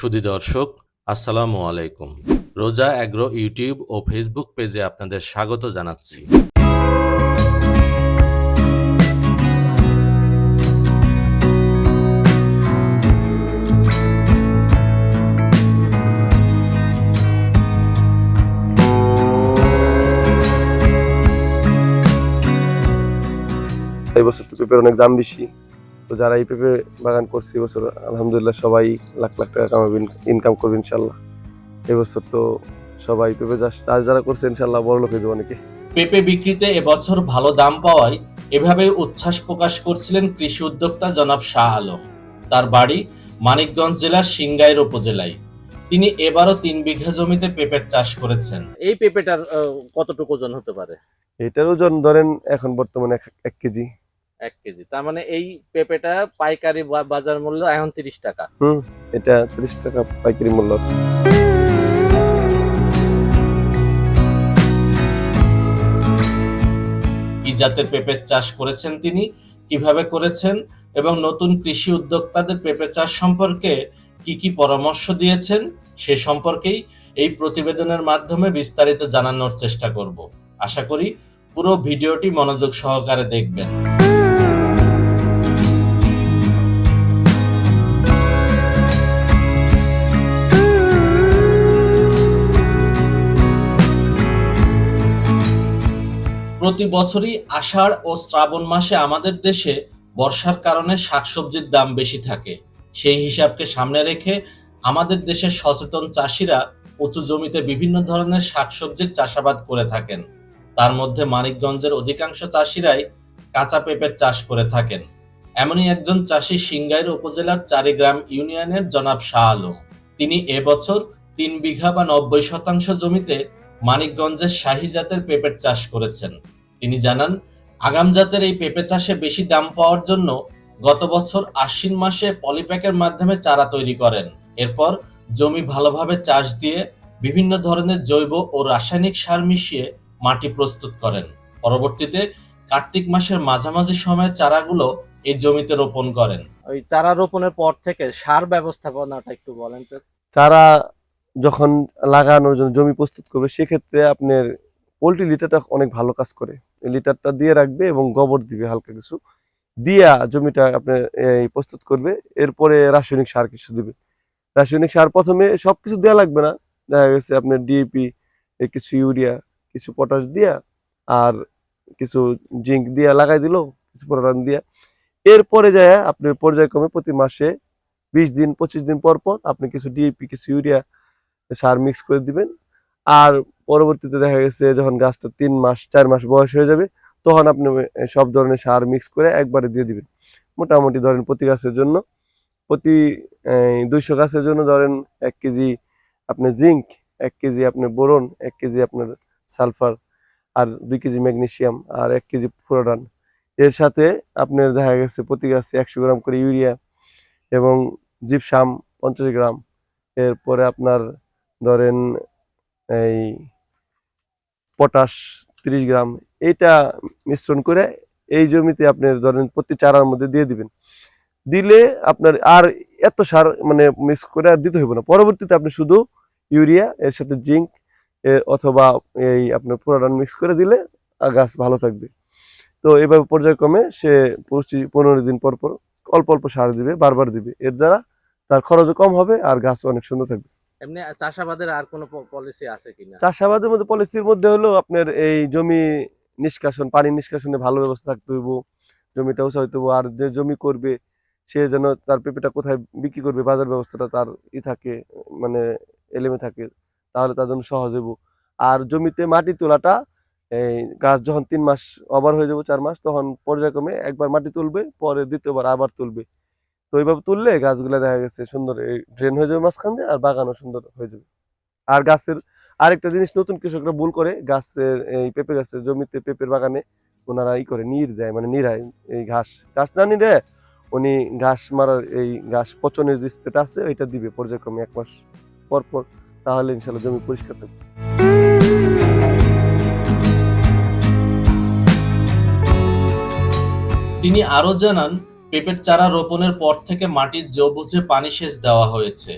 সুধী দর্শক, আসসালামু আলাইকুম। রোজা অ্যাগ্রো ইউটিউব ও ফেসবুক পেজে আপনাদের স্বাগত জানাচ্ছি। এই বছর তো পেঁপের অনেক দাম বেশি তো যারা এই পেঁপে বাগান করছে এই বছর আলহামদুলিল্লাহ সবাই লাখ লাখ টাকা কামাবেন ইনকাম করবে ইনশাল্লাহ। এবছর তো সবাই পেঁপে চাষ যারা করছে ইনশাল্লাহ বড় লোক হয়ে যাবে অনেকে। পেঁপে বিক্রিতে এবছর ভালো দাম পাওয়ায় এভাবে উচ্ছ্বাস প্রকাশ করছিলেন কৃষি উদ্যোক্তা জনাব শাহ আলম। তার বাড়ি মানিকগঞ্জ জেলার সিংগাইর উপজেলায়। তিনি এবারও তিন বিঘা জমিতে পেঁপের চাষ করেছেন। এই পেঁপেটার আহ, কতটুকু ওজন হতে পারে? এটার ওজন ধরেন এখন বর্তমানে এক- এক কেজি। এক কেজি। তার মানে এই পেঁপেটা পাইকারি বাজার মূল্য এখন তিরিশ টাকা। হুম এটা ত্রিশ টাকা পাইকারি মূল্য আছে। কি জাতের পেঁপের চাষ করেছেন তিনি কীভাবে করেছেন এবং নতুন কৃষি উদ্যোক্তাদের পেঁপে চাষ সম্পর্কে কি কি পরামর্শ দিয়েছেন সে সম্পর্কেই এই প্রতিবেদনের মাধ্যমে বিস্তারিত জানানোর চেষ্টা করব। আশা করি পুরো ভিডিওটি মনোযোগ সহকারে দেখবেন। প্রতি বছরই আষাঢ় ও শ্রাবণ মাসে আমাদের দেশে বর্ষার কারণে শাকসবজির দাম বেশি থাকে। সেই হিসাবকে সামনে রেখে আমাদের দেশের সচেতন চাষিরা উঁচু জমিতে বিভিন্ন ধরনের শাকসবজির চাষাবাদ করে থাকেন। তার মধ্যে মানিকগঞ্জের অধিকাংশ চাষিরাই কাঁচা পেঁপের চাষ করে থাকেন। এমনই একজন চাষি সিংগাইর উপজেলার চারিগ্রাম ইউনিয়নের জনাব শাহ আলম। তিনি এবছর তিন বিঘা বা নব্বই শতাংশ জমিতে মানিকগঞ্জের শাহী জাতের পেঁপের চাষ করেছেন। তিনি জানান আগাম জাতের এই পেঁপে চাষে বেশি দাম পাওয়ার জন্য গত বছর আশ্বিন মাসে পলিপ্যাকের মাধ্যমে চারা তৈরি করেন। এরপর জমি ভালোভাবে চাষ দিয়ে বিভিন্ন ধরনের জৈব ও রাসায়নিক সার মিশিয়ে মাটি প্রস্তুত করেন। পরবর্তীতে কার্তিক মাসের মাঝামাঝি সময়ে চারাগুলো এই জমিতে রোপণ করেন। ওই চারা রোপণের পর থেকে সার ব্যবস্থাপনাটা একটু বলেন তো। চারা যখন লাগানোর জন্য জমি প্রস্তুত করবে সেক্ষেত্রে আপনার পোলট্রি লিটারটা অনেক ভালো কাজ করে। লিটারটা দিয়ে রাখবে এবং গোবর দিবে হালকা কিছু। দিয়া জমিটা আপনি প্রস্তুত করবে। এরপরে রাসায়নিক সার কিছু দিবে। রাসায়নিক সার প্রথমে সব কিছু দেওয়া লাগবে না। দেখা গেছে আপনার ডিএপি কিছু ইউরিয়া, কিছু পটাশ দিয়া আর কিছু জিঙ্ক দিয়া লাগাই দিল, কিছু পটান দিয়া। এরপরে যায় আপনার পর্যায়ক্রমে প্রতি মাসে বিশ দিন, পঁচিশ দিন পর পর আপনি কিছু ডিএপি কিছু ইউরিয়া সার মিক্স করে দিবেন। আর পরবর্তীতে দেখা গেছে যখন গাছটা তিন মাস, চার মাস বয়স হয়ে যাবে, তখন আপনি সব ধরনের সার মিক্স করে একবারে দিয়ে দিবেন। মোটামুটি ধরেন প্রতি গাছের জন্য, প্রতি দুইশো গাছের জন্য ধরেন এক কেজি আপনার জিঙ্ক এক কেজি আপনার বোরন, এক কেজি আপনার সালফার, আর দুই কেজি ম্যাগনেশিয়াম আর এক কেজি ফ্লোরান। এর সাথে আপনার দেখা গেছে প্রতি গাছে একশো গ্রাম করে ইউরিয়া এবং জিপসাম পঞ্চাশ গ্রাম। এরপরে আপনার ধরেন এই পটাশ তিরিশ গ্রাম এইটা মিশ্রণ করে এই জমিতে আপনি ধরেন প্রতি চারার মধ্যে দিয়ে দিবেন। দিলে আপনার আর এত সার মানে মিক্স করে আর দিতে হইব না। পরবর্তীতে আপনি শুধু ইউরিয়া, এর সাথে জিঙ্ক অথবা এই আপনার পুরাটান মিক্স করে দিলে গাছ ভালো থাকবে। তো এভাবে পর্যায়ক্রমে সে পঁচিশ, পনেরো দিন পর পর অল্প অল্প সার দিবে, বারবার দিবে। এর দ্বারা তার খরচও কম হবে আর গাছ অনেক সুন্দর থাকবে। এমনি চাষাবাদের আর কোনো পলিসি আছে কিনা? চাষাবাদের মধ্যে পলিসির মধ্যে হলো আপনার এই জমি নিষ্কাশন, পানি নিষ্কাশনে ভালো ব্যবস্থা থাকতে জমিটা উঁচা আর যে জমি করবে, সে যেন তার পেঁপেটা কোথায় বিক্রি করবে, বাজার ব্যবস্থাটা তার ই থাকে মানে এলেমে থাকে, তাহলে তার জন্য সহজ হইব। আর জমিতে মাটি তোলাটা, এই গাছ যখন তিন মাস ওভার হয়ে যাব, চার মাস, তখন পর্যায়ক্রমে একবার মাটি তুলবে, পরে দ্বিতীয়বার আবার তুলবে। তো ওইভাবে তুললে গাছগুলো দেখা গেছে সুন্দর ড্রেন হয়ে যাবে মাঝখান দিয়ে আর বাগানও সুন্দর হয়ে যাবে। আর গাছের আরেকটা জিনিস নতুন কৃষকরা ভুল করে, গাছের এই পেঁপে গাছের জমিতে পেঁপের বাগানে ওনারা ই করে, নির দেয় মানে নিরায় এই ঘাস। ঘাস না নিরে উনি ঘাস মারার এই ঘাস পচনের যে স্প্রেটা আছে, ওইটা দিবে পর্যায়ক্রমে এক মাস পর পর, তাহলে ইনশাল্লাহ জমি পরিষ্কার থাকবে। তিনি আরও জানান পেঁপের চারা রোপণের পর থেকে মাটির জবুজে পানি সেচ দেওয়া হয়েছে।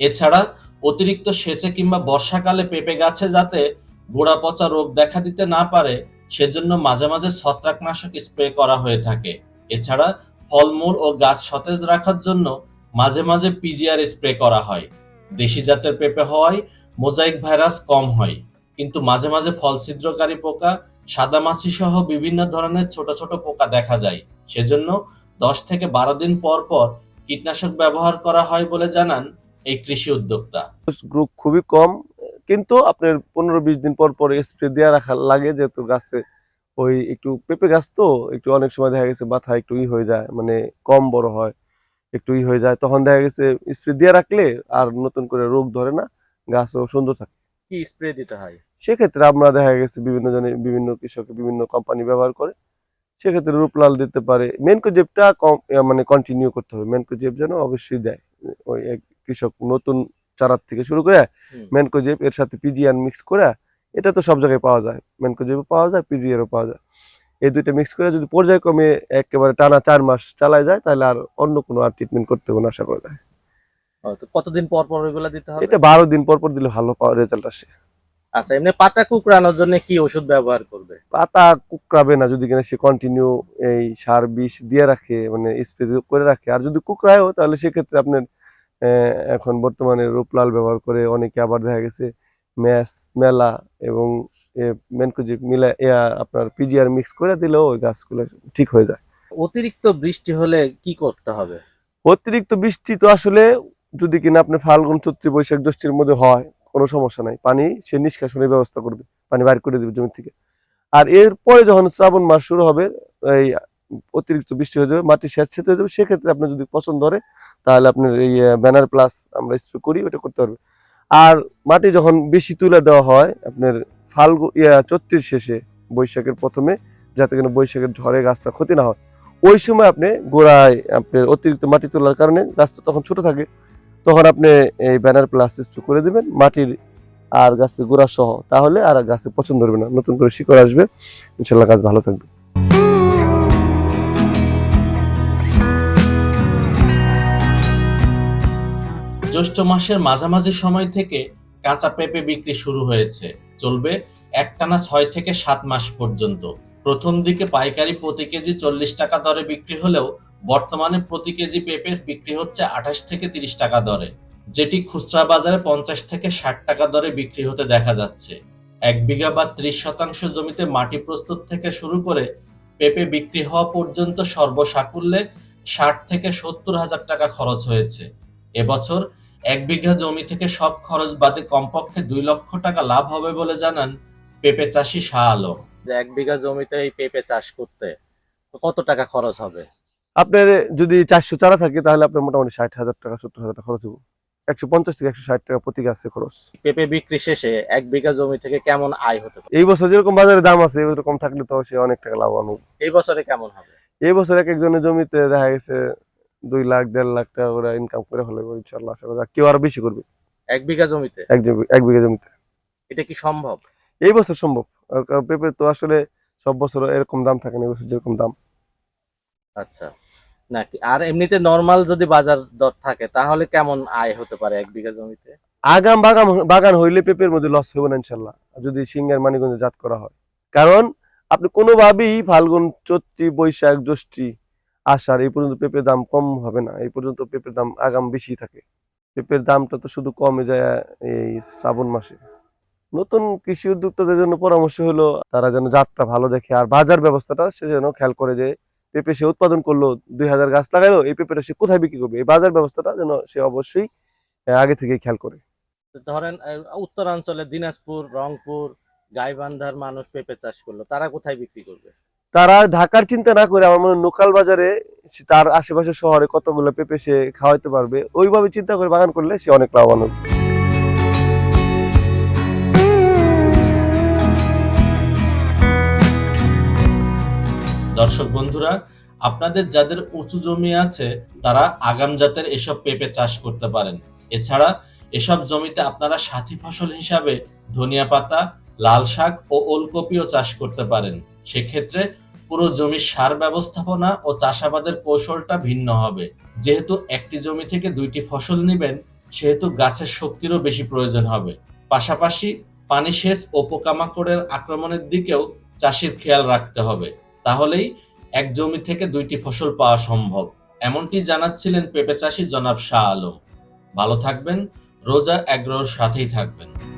এছাড়া অতিরিক্ত সেচে কিংবা বর্ষাকালে পেঁপে গাছে যাতে গোড়া পচা রোগ দেখা দিতে না পারে, সেজন্য মাঝে মাঝে ছত্রাকনাশক স্প্রে করা হয়ে থাকে। এছাড়া ফলমূল ও গাছ সতেজ রাখার জন্য মাঝে মাঝে পিজিআর স্প্রে করা হয়। দেশি জাতের পেঁপে হওয়ায় মোজাইক ভাইরাস কম হয়, কিন্তু মাঝে মাঝে ফল ছিদ্রকারী পোকা সাদামাছি সহ বিভিন্ন ধরনের ছোট ছোট পোকা দেখা যায়। সেজন্য দশ থেকে বারো দিন পর পর কীটনাশক ব্যবহার করা হয় বলে জানান এই কৃষি উদ্যোক্তা। গ্রুপ খুবই কম কিন্তু আপনার পনেরো বিশ দিন পর পর স্প্রে দেওয়া রাখা লাগে যেহেতু গাছে ওই একটু পেঁপে গাছ তো একটু অনেক সময় দেখা গেছে মাথা একটু ই হয়ে যায় মানে কম বড় হয় একটু ই হয়ে যায় তখন দেখা গেছে স্প্রে দিয়ে রাখলে আর নতুন করে রোগ ধরে না গাছও সুন্দর থাকে। কি স্প্রে দিতে হয়? সেক্ষেত্রে আমরা দেখা গেছে বিভিন্ন জনে বিভিন্ন কৃষক বিভিন্ন কোম্পানি ব্যবহার করে সেক্ষেত্রে রূপলাল দিতে পারে। মেনকোজেবটা কম মানে কন্টিনিউ করতে হবে। মেনকোজেব যেন অবশ্যই দেয়। ওই এক কৃষক নতুন চারার থেকে শুরু করে। মেনকোজেব এর সাথে পিজিআর মিক্স করে এটা তো সব জায়গায় পাওয়া যায়। মেনকোজেবও পাওয়া যায় পিজিআরও পাওয়া যায়। এই দুইটা মিক্স করে যদি পর্যায়ক্রমে একেবারে টানা চার মাস চালায় যায় তাহলে আর অন্য কোনো আর ট্রিটমেন্ট করতে হবে না আশা করা যায়। কতদিন পর পর ওইগুলা দিতে হবে? এটা বারো দিন পর পর দিলে ভালো পাওয়ার রেজাল্ট আসে। আচ্ছা এমনি পাতা কুকড়ানোর জন্য কি ওষুধ ব্যবহার করবে? পাতা কুকড়াবে না যদি কিনা সে কন্টিনিউ এই সার বিষ দিয়ে রাখে মানে স্প্রে করে রাখে। আর যদি কুকড়ায়ও তাহলে সেক্ষেত্রে আপনার এখন বর্তমানে রূপলাল ব্যবহার করে অনেকে আবার দেখা গেছে ম্যাস মেলা এবং মেনকোজিপ মিলা আপনার পিজিআর মিক্স করে দিলেও ওই গাছগুলো ঠিক হয়ে যায়। অতিরিক্ত বৃষ্টি হলে কি করতে হবে? অতিরিক্ত বৃষ্টি তো আসলে যদি কিনা আপনার ফাল্গুন চৈত্রী বৈশাখ জ্যৈষ্ঠের মধ্যে হয় কোনো সমস্যা নাই। পানি সে নিষ্কাশনের ব্যবস্থা করবে। পানি বাইর করে দেবে জমি থেকে। আর এরপরে যখন শ্রাবণ মাস শুরু হবে, এই অতিরিক্ত বৃষ্টি হয়ে যাবে, মাটি স্যাঁতস্যাঁত হয়ে যাবে, সেক্ষেত্রে আপনার যদি পছন্দ ধরে তাহলে আপনার এই ব্যানার প্লাস আমরা স্প্রে করি, ওটা করতে পারবে আর মাটি যখন বেশি তুলে দেওয়া হয়, আপনার ফাল্গু, ইয়া, চৈত্রের শেষে, বৈশাখের প্রথমে, যাতে কিনা বৈশাখের ঝড়ে গাছটা ক্ষতি না হয়, ওই সময় আপনি গোড়ায় আপনার অতিরিক্ত মাটি তোলার কারণে গাছটা তখন ছোট থাকে। তখন আপনি এই ব্যানার প্লাস স্প্রে করে দিবেন, মাটির আর গাছের গোড়া সহ, তাহলে আর গাছে পছন্দ হবে না, নতুন করে শিকড় আসবে। ইনশাল্লাহ গাছ ভালো থাকবে। জ্যৈষ্ঠ মাসের মাঝামাঝি সময় থেকে কাঁচা পেঁপে বিক্রি শুরু হয়েছে। চলবে একটানা ছয় থেকে সাত মাস পর্যন্ত। প্রথম দিকে পাইকারি প্রতি কেজি চল্লিশ টাকা দরে বিক্রি হলেও বর্তমানে প্রতি কেজি পেঁপে বিক্রি হচ্ছে আঠাশ থেকে তিরিশ টাকা দরে, যেটি খুচরা বাজারে পঞ্চাশ থেকে ষাট টাকা দরে বিক্রি হতে দেখা যাচ্ছে। এক বিঘা বা ত্রিশ শতাংশ জমিতে মাটি প্রস্তুত থেকে শুরু করে পেঁপে বিক্রি হওয়া পর্যন্ত সর্বসাকুল্যে ষাট থেকে সত্তর হাজার টাকা খরচ হয়েছে। এবছর এক বিঘা জমি থেকে সব খরচ বাদে কমপক্ষে দুই লক্ষ টাকা লাভ হবে বলে জানান পেঁপে চাষি শাহ আলম। এক বিঘা জমিতে এই পেঁপে চাষ করতে কত টাকা খরচ হবে? আপনার যদি চারশো চারা থাকে তাহলে আপনার মোটামুটি ষাট হাজার টাকা সত্তর হাজার টাকা খরচ হবে একশো পঞ্চাশ থেকে একশো ষাট টাকা প্রতি গাছে খরচ। পেঁপে বিক্রি শেষে এক বিঘা জমি থেকে কেমন আয় হতে পারে? এই বছর যেরকম বাজারে দাম আছে থাকলে তো সে অনেক টাকা লাভবান হবে। এই বছরে কেমন হবে? এই বছর এক একজনের জমিতে দেখা গেছে দুই লাখ দেড় লাখ টাকা করে ইনকাম করে হলে ইনশাল্লাহ আশা করি আর কেউ আরও বেশি করবে। এক বিঘা জমিতে? এক এক বিঘা জমিতে। এটা কি সম্ভব? এই বছর সম্ভব। পেঁপে তো আসলে সব বছর এরকম দাম থাকে না এই বছর যেরকম দাম। আচ্ছা। নাকি? আর এমনিতে নর্মাল যদি বাজার দর থাকে, তাহলে কেমন আয় হতে পারে এক বিঘা জমিতে? আগাম বাগান হইলে পেঁপের মধ্যে লস না ইনশাল্লাহ, যদি সিঙ্গার মানিগঞ্জে জাত করা হয়। কারণ আপনি কোনোভাবেই ফাল্গুন, চৈত্রী, বৈশাখ, জ্যৈষ্ঠী, আষাঢ়, এই পর্যন্ত পেঁপের দাম কম হবে না, এই পর্যন্ত পেঁপের দাম আগাম বেশি থাকে। পেঁপের দামটা তো শুধু কমে যায়, এই শ্রাবণ মাসে। নতুন কৃষি উদ্যোক্তাদের জন্য পরামর্শ হলো, তারা যেন জাতটা ভালো দেখে, আর বাজার ব্যবস্থাটা সে যেন খেয়াল করে যে পেঁপে সে উৎপাদন করল দুই হাজার গাছ লাগাইলো এই পেঁপেটা সে কোথায় বিক্রি করবে? এই বাজার ব্যবস্থাটা যেন সে অবশ্যই আগে থেকে খেয়াল করে। ধরেন উত্তরাঞ্চলে দিনাজপুর রংপুর গাইবান্ধার মানুষ পেঁপে চাষ করল তারা কোথায় বিক্রি করবে? তারা ঢাকার চিন্তা না করে আমার মনে হয় লোকাল বাজারে তার আশেপাশে শহরে কতগুলো পেঁপে সে খাওয়াইতে পারবে ওইভাবে চিন্তা করে বাগান করলে সে অনেক লাভবান হবে। দর্শক বন্ধুরা, আপনাদের যাদের উঁচু জমি আছে, তারা আগাম জাতের এসব পেঁপে চাষ করতে পারেন। এছাড়া এসব জমিতে আপনারা সাথী ফসল হিসাবে ধনিয়া পাতা, লাল শাক ও ওলকপিও চাষ করতে পারেন। সেক্ষেত্রে পুরো জমির সার ব্যবস্থাপনা ও চাষাবাদের কৌশলটা ভিন্ন হবে। যেহেতু একটি জমি থেকে দুইটি ফসল নেবেন, সেহেতু গাছের শক্তিরও বেশি প্রয়োজন হবে। পাশাপাশি পানি সেচ ও পোকামাকড়ের আক্রমণের দিকেও চাষির খেয়াল রাখতে হবে। তাহলেই এক জমি থেকে দুইটি ফসল পাওয়া সম্ভব। এমনটি জানাচ্ছিলেন পেঁপে চাষি জনাব শাহ আলম। ভালো থাকবেন, রোজা এগ্রোর সাথেই থাকবেন।